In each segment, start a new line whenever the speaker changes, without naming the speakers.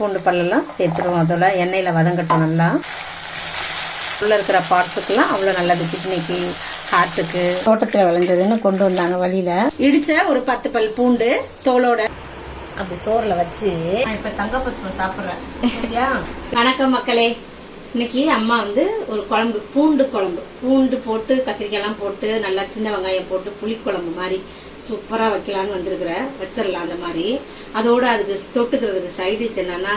பூண்டு பல்லெல்லாம் சேர்த்துருவோம். அதோட எண்ணெயில் வதங்கட்டும் நல்லா. உள்ள இருக்கிற பார்ட்ஸுக்கெல்லாம் அவ்வளோ நல்லது. கிட்னிக்கு ஹார்ட்டுக்கு. தோட்டத்தில் விளைஞ்சதுன்னு கொண்டு வந்தாங்க வழியில.
இடிச்ச ஒரு பத்து பல் பூண்டு தோலோட
அப்படி சோறில் வச்சு
இப்போ தங்க பசுமை சாப்பிடுறேன். சரியா?
வணக்கம் மக்களே. இன்னைக்கு அம்மா வந்து ஒரு குழம்பு பூண்டு குழம்பு. பூண்டு போட்டு கத்திரிக்காயெல்லாம் போட்டு நல்லா சின்ன வெங்காயம் போட்டு புளிக்குழம்பு மாதிரி சூப்பராக வைக்கலான்னு வந்திருக்கிறேன் வச்சிடலாம் அந்த மாதிரி. அதோட அதுக்கு தொட்டுக்கிறதுக்கு சைடிஷ் என்னன்னா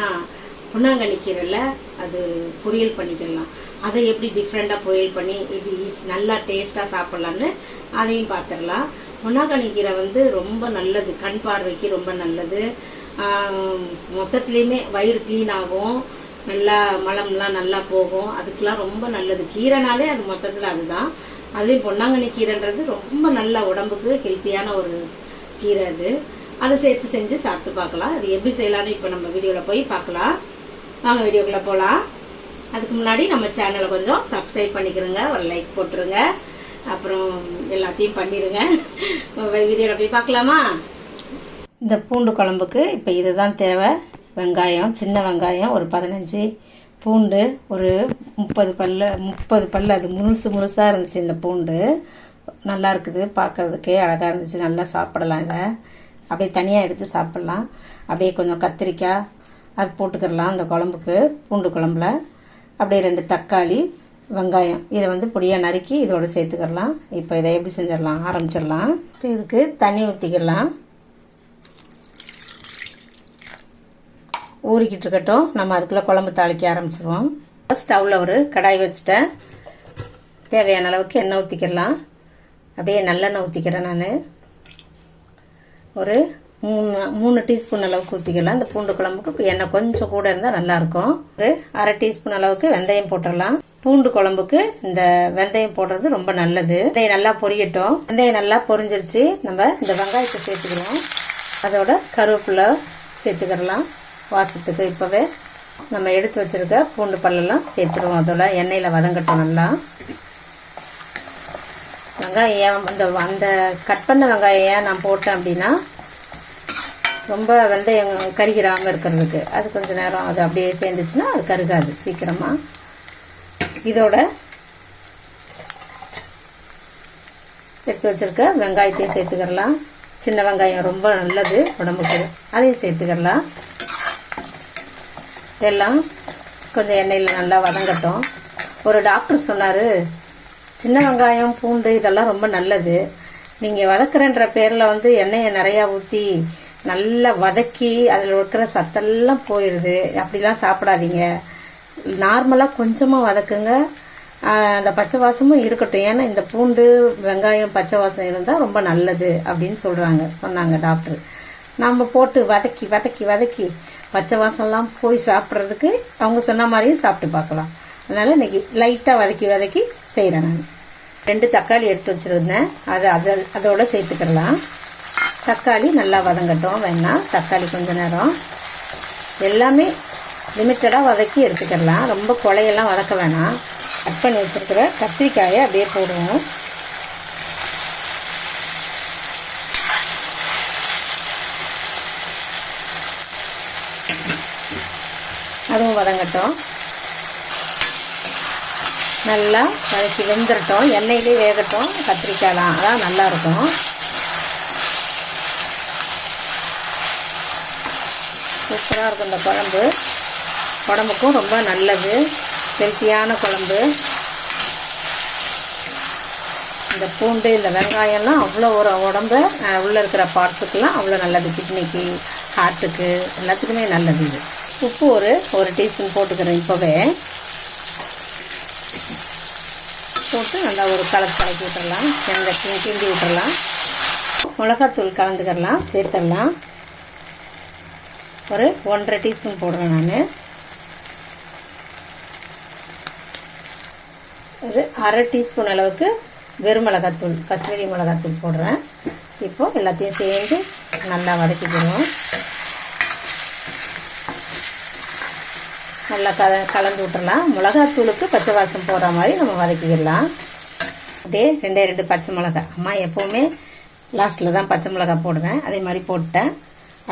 பொன்னாங்கண்ணி கீரைல அது பொரியல் பண்ணிக்கலாம். அதை எப்படி டிஃப்ரெண்டாக பொரியல் பண்ணி இது ஈஸ்- நல்லா டேஸ்ட்டாக சாப்பிட்லான்னு அதையும் பார்த்துடலாம் பொன்னாங்கண்ணி கீரை வந்து ரொம்ப நல்லது. கண் பார்வைக்கு ரொம்ப நல்லது. மொத்தத்துலேயுமே வயிறு க்ளீன் ஆகும். நல்லா மலம்லாம் நல்லா போகும். அதுக்கெல்லாம் ரொம்ப நல்லது. கீரைனாலே அது மொத்தத்தில் அதுதான். அதுலேயும் பொன்னாங்கண்ணி கீரைன்றது ரொம்ப நல்ல உடம்புக்கு ஹெல்த்தியான ஒரு கீரை அது. அதை சேர்த்து செஞ்சு சாப்பிட்டு பார்க்கலாம். அது எப்படி செய்யலாம்னு இப்போ நம்ம வீடியோவில் போய் பார்க்கலாம். வாங்க வீடியோக்குள்ளே போகலாம் அதுக்கு முன்னாடி நம்ம சேனலை கொஞ்சம் சப்ஸ்கிரைப் பண்ணிக்கிறோங்க. ஒரு லைக் போட்டுருங்க. அப்புறம் எல்லாத்தையும் பண்ணிடுங்க வீடியோவில் போய் பார்க்கலாமா? இந்த பூண்டு குழம்புக்கு இப்போ இதுதான் தேவை. வெங்காயம் சின்ன வெங்காயம் ஒரு பதினஞ்சு பூண்டு ஒரு முப்பது பல்ல முப்பது பல்ல அது முழுசு முழுசாக இருந்துச்சு இந்த பூண்டு. நல்லா இருக்குது பார்க்குறதுக்கே அழகாக இருந்துச்சு. நல்லா சாப்பிடலாம் இதை. அப்படியே தனியாக எடுத்து சாப்பிட்லாம். அப்படியே கொஞ்சம் கத்திரிக்காய் அது போட்டுக்கிடலாம் அந்த குழம்புக்கு பூண்டு குழம்புல. அப்படியே ரெண்டு தக்காளி வெங்காயம். இதை வந்து பொடியாக நறுக்கி இதோட சேர்த்துக்கிடலாம். இப்போ இதை எப்படி செஞ்சிடலாம்? ஆரம்பிச்சிடலாம். இப்போ இதுக்கு தண்ணி ஊற்றிக்கிடலாம் ஊறிக்கிட்டு இருக்கட்டும் நம்ம அதுக்குள்ளே குழம்பு தாளிக்க ஆரம்பிச்சிருவோம். ஸ்டவ்வில் ஒரு கடாய் வச்சுட்டேன். தேவையான அளவுக்கு எண்ணெய் ஊற்றிக்கிடலாம் அப்படியே நல்லெண்ணெய் ஊற்றிக்கிறேன் நான். ஒரு மூணு மூணு டீஸ்பூன் அளவுக்கு ஊற்றிக்கலாம் இந்த பூண்டு குழம்புக்கு எண்ணெய் கொஞ்சம் கூட இருந்தால் நல்லாயிருக்கும் ஒரு அரை டீஸ்பூன் அளவுக்கு வெந்தயம் போட்டுடலாம். பூண்டு குழம்புக்கு இந்த வெந்தயம் போடுறது ரொம்ப நல்லது. வெந்தயம் நல்லா பொரியட்டும். வெந்தயம் நல்லா பொரிஞ்சிடுச்சு நம்ம இந்த வெங்காயத்தை சேர்த்துக்கிறோம் அதோட கருவேப்பிலை சேர்த்துக்கிடலாம். வாசத்துக்கு இப்போவே நம்ம எடுத்து வச்சிருக்க பூண்டு பல்லெல்லாம் சேர்த்துருவோம். அதோட எண்ணெயில் வதங்கட்டும் நல்லா. வெங்காயம் ஏன் அந்த அந்த கட் பண்ண வெங்காயம் ஏன் நான் போட்டேன் அப்படின்னா ரொம்ப வெந்தயம் கருகிறாமல் இருக்கிறதுக்கு. அது கொஞ்சம் நேரம் அது அப்படியே சேர்ந்துச்சுன்னா அது கருகாது சீக்கிரமாக இதோட எடுத்து வச்சிருக்க வெங்காயத்தையும் சேர்த்துக்கிறலாம். சின்ன வெங்காயம் ரொம்ப நல்லது உடம்புக்கு. அதையும் சேர்த்துக்கிடலாம் எல்லாம் கொஞ்சம் எண்ணெயில் நல்லா வதங்கட்டும். ஒரு டாக்டர் சொன்னார் சின்ன வெங்காயம் பூண்டு இதெல்லாம் ரொம்ப நல்லது. நீங்கள் வதக்குறன்ற பேரில் வந்து எண்ணெயை நிறையா ஊற்றி நல்லா வதக்கி அதில் இருக்கிற சத்தெல்லாம் போயிடுது அப்படிலாம் சாப்பிடாதீங்க. நார்மலாக கொஞ்சமாக வதக்குங்க. அந்த பச்சை வாசமும் இருக்கட்டும். ஏன்னா இந்த பூண்டு வெங்காயம் பச்சை வாசம் இருந்தால் ரொம்ப நல்லது. அப்படின்னு சொல்கிறாங்க சொன்னாங்க டாக்டர் நம்ம போட்டு வதக்கி வதக்கி வதக்கி பச்சை வாசம்லாம் போய் சாப்பிட்றதுக்கு அவங்க சொன்ன மாதிரியும் சாப்பிட்டு பார்க்கலாம். அதனால் இன்னைக்கு லைட்டாக வதக்கி வதக்கி செய்கிறேன் நான். ரெண்டு தக்காளி எடுத்து வச்சுருந்தேன். அதை அதை அதோட சேர்த்துக்கிடலாம். தக்காளி நல்லா வதங்கட்டும். வேணால் தக்காளி கொஞ்ச நேரம். எல்லாமே லிமிட்டடாக வதக்கி எடுத்துக்கிடலாம். ரொம்ப கொலையெல்லாம் வதக்க வேணாம். கட் பண்ணி வச்சுருக்கிற கத்திரிக்காயை அப்படியே போடுவோம் அதுவும் வதங்கட்டும். நல்லா வதக்கி வெந்துடட்டும் எண்ணெயிலே வேகட்டும். கத்திரிக்காய்லாம் அதான் நல்லாயிருக்கும். சூப்பராக இருக்கும் இந்த குழம்பு. உடம்புக்கும் ரொம்ப நல்லது. ஹெல்த்தியான குழம்பு. இந்த பூண்டு இந்த வெங்காயம்லாம் அவ்வளோ ஒரு உடம்பு உள்ளே இருக்கிற பார்ட்ஸுக்கெல்லாம் அவ்வளோ நல்லது. கிட்னிக்கு ஹார்ட்டுக்கு எல்லாத்துக்குமே நல்லது இது. உப்பு ஒரு ஒரு டீஸ்பூன் போட்டுக்கிறேன் இப்போவே. போட்டு நல்லா ஒரு கலக்கு கலக்கி விட்டுறலாம். வெங்காயத்தையும் கிண்டி விட்டுறலாம். மிளகாத்தூள் கலந்துக்கிறலாம் சேர்த்துடலாம். ஒரு ஒன்றரை டீஸ்பூன் போடுறேன் நான். ஒரு அரை டீஸ்பூன் அளவுக்கு வெறும் மிளகாத்தூள் காஷ்மீரி மிளகாத்தூள் போடுறேன். இப்போ எல்லாத்தையும் சேர்ந்து நல்லா வதக்கிக்கிடுவோம் நல்லா கல கலந்து விட்டுறலாம். மிளகாத்தூளுக்கு பச்சை வாசம் போடுற மாதிரி நம்ம வதக்கிக்கிடலாம் அப்படியே ரெண்டே ரெண்டு பச்சை மிளகா. அம்மா எப்போவுமே லாஸ்ட்டில் தான் பச்சை மிளகா போடுவேன். அதே மாதிரி போட்டேன்.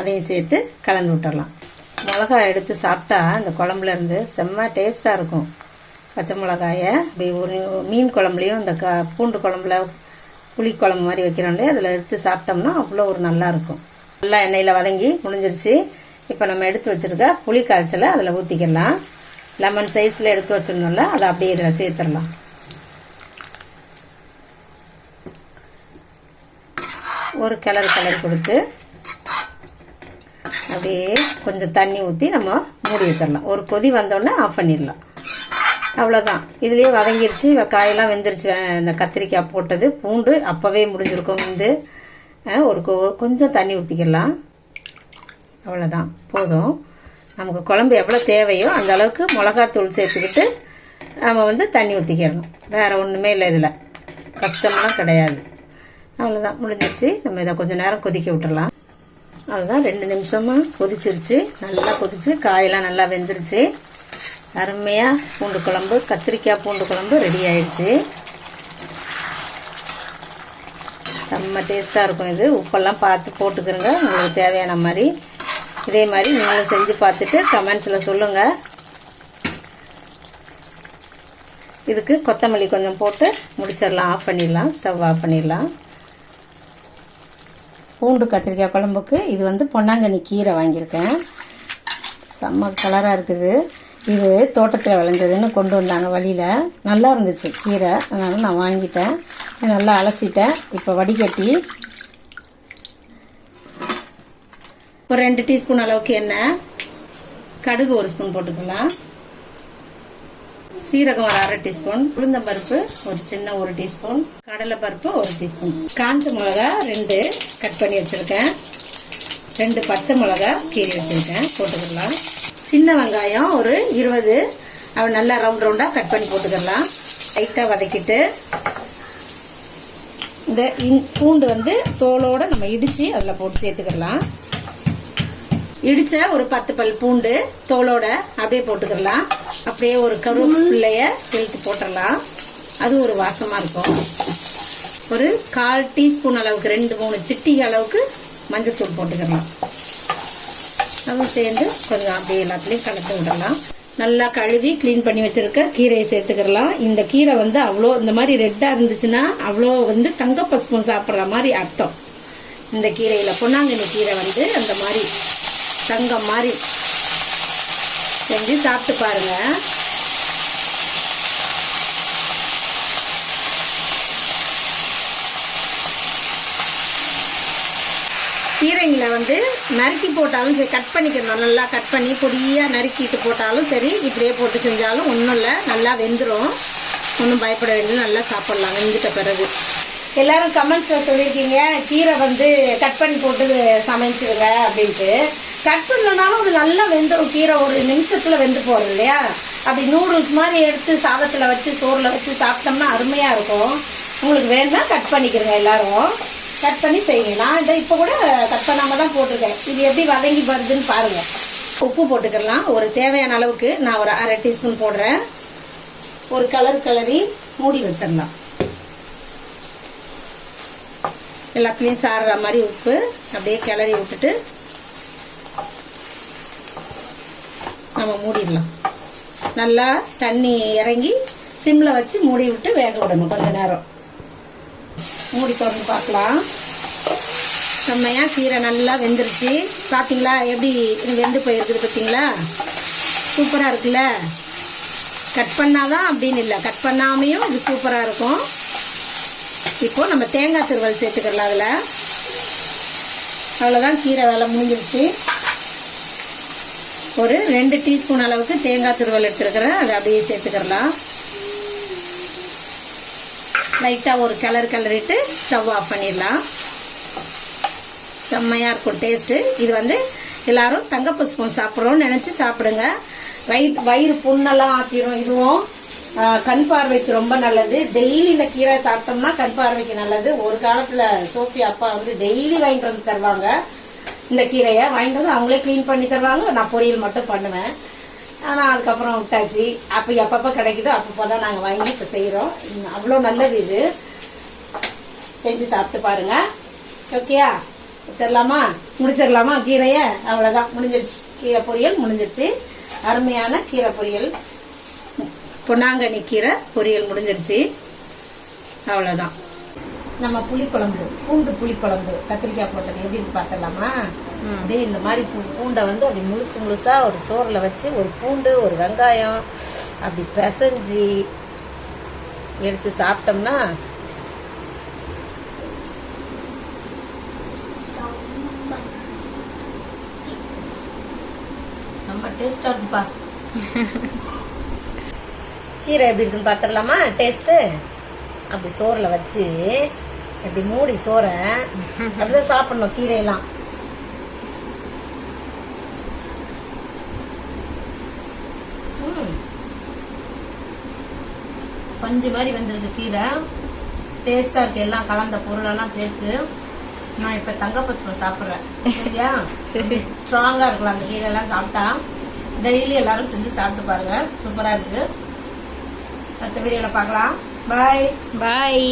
அதையும் சேர்த்து கலந்து விட்டுறலாம். மிளகாய் எடுத்து சாப்பிட்டா இந்த குழம்புல இருந்து செம்ம டேஸ்ட்டாக இருக்கும். பச்சை மிளகாயை இப்படி ஒரு மீன் குழம்புலையும் இந்த க பூண்டு குழம்புல புளி குழம்பு மாதிரி வைக்கிறோம்லே அதில் எடுத்து சாப்பிட்டோம்னா அவ்வளோ ஒரு நல்லாயிருக்கும் நல்லா எண்ணெயில் வதங்கி முடிஞ்சிருச்சு. இப்போ நம்ம எடுத்து வச்சுருக்க புளி காய்ச்சலை அதில் ஊற்றிக்கலாம் லெமன் சைஸில் எடுத்து வச்சிடணும்ல அதை அப்படியே இதில் சேர்த்துடலாம். ஒரு கிளறு கிளறி கொடுத்து அப்படியே கொஞ்சம் தண்ணி ஊற்றி நம்ம மூடி வச்சிடலாம். ஒரு கொதி வந்தோடனே ஆஃப் பண்ணிடலாம். அவ்வளோதான் இதுலேயே வதங்கிருச்சு. காயெல்லாம் வெந்துருச்சு. இந்த கத்திரிக்காய் போட்டது பூண்டு அப்போவே முடிஞ்சிருக்கும். வந்து ஒரு கொ- கொஞ்சம் தண்ணி ஊற்றிக்கலாம் அவ்வளோதான் போதும். நமக்கு குழம்பு எவ்வளோ தேவையோ அந்த அளவுக்கு மிளகாத்தூள் சேர்த்துக்கிட்டு நம்ம வந்து தண்ணி ஊற்றிக்கிறணும் வேறு ஒன்றுமே இல்லை இதில். கஷ்டம்லாம் கிடையாது. அவ்வளோதான் முடிஞ்சிருச்சு. நம்ம இதை கொஞ்சம் நேரம் கொதிக்க விட்டுறலாம். அவ்வளோதான் ரெண்டு நிமிஷமாக கொதிச்சிருச்சு. நல்லா கொதிச்சு காயெல்லாம் நல்லா வெந்துருச்சு. அருமையாக பூண்டு குழம்பு கத்திரிக்காய் பூண்டு குழம்பு ரெடி ஆயிடுச்சு. செம்ம டேஸ்ட்டாக இருக்கும் இது. உப்பெல்லாம் பார்த்து போட்டுக்கிறங்க. உங்களுக்கு தேவையான மாதிரி இதே மாதிரி நீங்களும் செஞ்சு பார்த்துட்டு கமெண்ட்ஸில் சொல்லுங்கள் இதுக்கு கொத்தமல்லி கொஞ்சம் போட்டு முடிச்சிடலாம். ஆஃப் பண்ணிடலாம். ஸ்டவ் ஆஃப் பண்ணிடலாம். பூண்டு கத்திரிக்காய் குழம்புக்கு இது வந்து பொன்னாங்கண்ணி கீரை வாங்கியிருக்கேன். செம்ம கலராக இருக்குது. இது தோட்டத்தில் விளைஞ்சதுன்னு கொண்டு வந்தாங்க வழியில். நல்லா இருந்துச்சு கீரை. அதனால் நான் வாங்கிட்டேன். நல்லா அலசிட்டேன். இப்போ வடிகட்டி ஒரு ரெண்டு டீஸ்பூன் அளவுக்கு எண்ணெய். கடுகு ஒரு ஸ்பூன் போட்டுக்கலாம். சீரகம் ஒரு அரை டீஸ்பூன். உளுந்தம்பருப்பு ஒரு சின்ன ஒரு டீஸ்பூன். கடலைப்பருப்பு ஒரு டீஸ்பூன். காஞ்ச மிளகா ரெண்டு கட் பண்ணி வச்சிருக்கேன். ரெண்டு பச்சை மிளகா கீறி வச்சிருக்கேன். போட்டுக்கலாம். சின்ன வெங்காயம் ஒரு இருபது. அவன் நல்லா ரவுண்ட் ரவுண்டாக கட் பண்ணி போட்டுக்கலாம். லைட்டாக வதக்கிட்டு இந்த இன்- பூண்டு வந்து தோலோடு நம்ம இடித்து அதில் போட்டு சேர்த்துக்கலாம். இடிச்ச ஒரு பத்து பல் பூண்டு தோலோட அப்படியே போட்டுக்கலாம் அப்படியே ஒரு கருவேப்பிள்ளைய இழுத்து போட்டுடலாம். அது ஒரு வாசமா இருக்கும். ஒரு கால் டீஸ்பூன் அளவுக்கு ரெண்டு மூணு சிட்டி அளவுக்கு மஞ்சத்தூள் போட்டுக்கலாம் அதுவும் சேர்ந்து கொஞ்சம் அப்படியே எல்லாத்துலேயும் கலந்து விடலாம். நல்லா கழுவி க்ளீன் பண்ணி வச்சுருக்க கீரையை சேர்த்துக்கிடலாம். இந்த கீரை வந்து அவ்வளோ இந்த மாதிரி ரெட்டாக இருந்துச்சுன்னா அவ்வளோ வந்து தங்க பசுமம் சாப்பிட்ற மாதிரி அர்த்தம். இந்த கீரையில் பொன்னாங்கண்ணி கீரை வந்து அந்த மாதிரி தங்கம் மாதிரி. செஞ்சு சாப்பிட்டு பாருங்க. கீரைங்களை வந்து நறுக்கி போட்டாலும் சரி கட் பண்ணிக்கணும். நல்லா கட் பண்ணி பொடியாக நறுக்கிட்டு போட்டாலும் சரி இப்படியே போட்டு செஞ்சாலும் ஒன்றும் இல்லை. நல்லா வெந்துடும் ஒன்றும் பயப்பட வேண்டியது நல்லா சாப்பிட்லாம். வெந்துட்ட பிறகு. எல்லாரும் கமெண்ட்ஸில் சொல்லியிருக்கீங்க கீரை வந்து கட் பண்ணி போட்டு சமைச்சிருங்க அப்படின்ட்டு. கட் பண்ணலனாலும் அது நல்லா வெந்துடும் கீரை ஒரு நிமிஷத்தில் வெந்து போகும் இல்லையா? அப்படி நூடுல்ஸ் மாதிரி எடுத்து சாதத்தில் வச்சு சோறில் வச்சு சாப்பிட்டோம்னா அருமையாக இருக்கும். உங்களுக்கு வேணும்னா கட் பண்ணிக்கிறேங்க எல்லாரும். கட் பண்ணி செய்யுங்க. நான் இதை இப்போ கூட கட் பண்ணாமல் தான் போட்டிருக்கேன். இது எப்படி வதங்கி வருதுன்னு பாருங்கள் உப்பு போட்டுக்கலாம். ஒரு தேவையான அளவுக்கு நான் ஒரு அரை டீஸ்பூன் போடுறேன். ஒரு கலர் கலரி மூடி வச்சிடலாம். எல்லாத்துலேயும் சாடுற மாதிரி உப்பு அப்படியே கிளறி விட்டுட்டு நம்ம மூடிடலாம். நல்லா தண்ணி இறங்கி சிம்மில் வச்சு மூடி விட்டு வேக விடணும் கொஞ்ச நேரம். மூடி திறந்து பார்க்கலாம். செம்மையாக கீரை நல்லா வெந்துருச்சு. பார்த்தீங்களா எப்படி வெந்து போயிருக்குது பார்த்தீங்களா சூப்பராக இருக்குல்ல? கட் பண்ணாதான் அப்படின்னு இல்லை. கட் பண்ணாமையும் இது சூப்பராக இருக்கும். இப்போ நம்ம தேங்காய் துருவல் சேர்த்துக்கலாம் அதில். அவ்வளோதான் கீரை வேலை முடிஞ்சிருச்சு. ஒரு ரெண்டு டீஸ்பூன் அளவுக்கு தேங்காய் துருவல் எடுத்துருக்கிறேன். அதை அப்படியே சேர்த்துக்கிறலாம். லைட்டாக ஒரு கலர் கலரிட்டு ஸ்டவ் ஆஃப் பண்ணிடலாம். செம்மையாக இருக்கும் டேஸ்ட்டு. இது வந்து எல்லாரும் ஸ்பூன் சாப்பிட்றோம்னு நினச்சி சாப்பிடுங்க. வயிற் வயிறு புண்ணெல்லாம் ஆற்றிடும் இதுவும் கண் பார்வைக்கு ரொம்ப நல்லது. டெய்லி இந்த கீரை சாப்பிட்டோம்னா கண் பார்வைக்கு நல்லது. ஒரு காலத்தில் சோஃபி அப்பா வந்து டெய்லி வாங்கிட்டு வந்து தருவாங்க. இந்த கீரையை வாங்கிட்டு வந்து அவங்களே க்ளீன் பண்ணி தருவாங்க. நான் பொரியல் மட்டும் பண்ணுவேன். ஆனால் அதுக்கப்புறம் விட்டாச்சு. அப்போ எப்பப்போ கிடைக்குதோ அப்பப்போ தான் நாங்கள் வாங்கி இப்போ செய்கிறோம் அவ்வளோ நல்லது இது. செஞ்சு சாப்பிட்டு பாருங்க. ஓகேயா வச்சிடலாமா முடிச்சிடலாமா கீரையை? அவ்வளோதான் முடிஞ்சிருச்சு. கீரை பொரியல் முடிஞ்சிருச்சு. அருமையான கீரை பொரியல். பொன்னாங்கண்ணி கீரை பொரியல் முடிஞ்சிருச்சு. அவ்வளோதான் நம்ம புளிக்குழம்பு பூண்டு புளிக்குழம்பு கத்திரிக்காய் போட்டது எப்படி இருக்கு பார்த்துடலாமா? அப்படியே இந்த மாதிரி பூ பூண்டை வந்து அப்படி முழுசு முழுசா ஒரு சோறில் வச்சு ஒரு பூண்டு ஒரு வெங்காயம் அப்படி பிசைஞ்சு எடுத்து சாப்பிட்டோம்னா ரொம்ப டேஸ்டா இருக்குப்பா. கீரை எப்படி இருக்குன்னு பார்த்துடலாமா? டேஸ்ட்டு. அப்படி சோறில் வச்சு இப்படி மூடி சோறை அப்படிதான் சாப்பிடணும் கீரையெல்லாம். பஞ்சு மாதிரி வந்திருக்கு கீரை. டேஸ்டா இருக்கு. எல்லாம் கலந்த பொருளெல்லாம் சேர்த்து நான் இப்போ தங்க பசுமை சாப்பிட்றேன். சரியா? ஸ்ட்ராங்கா இருக்கலாம். அந்த கீரை எல்லாம் சாப்பிட்டா டெய்லி எல்லாரும் செஞ்சு சாப்பிட்டு பாருங்க. சூப்பரா இருக்கு. அடுத்த வீடியோவில் பார்க்கலாம். பாய்
பாய்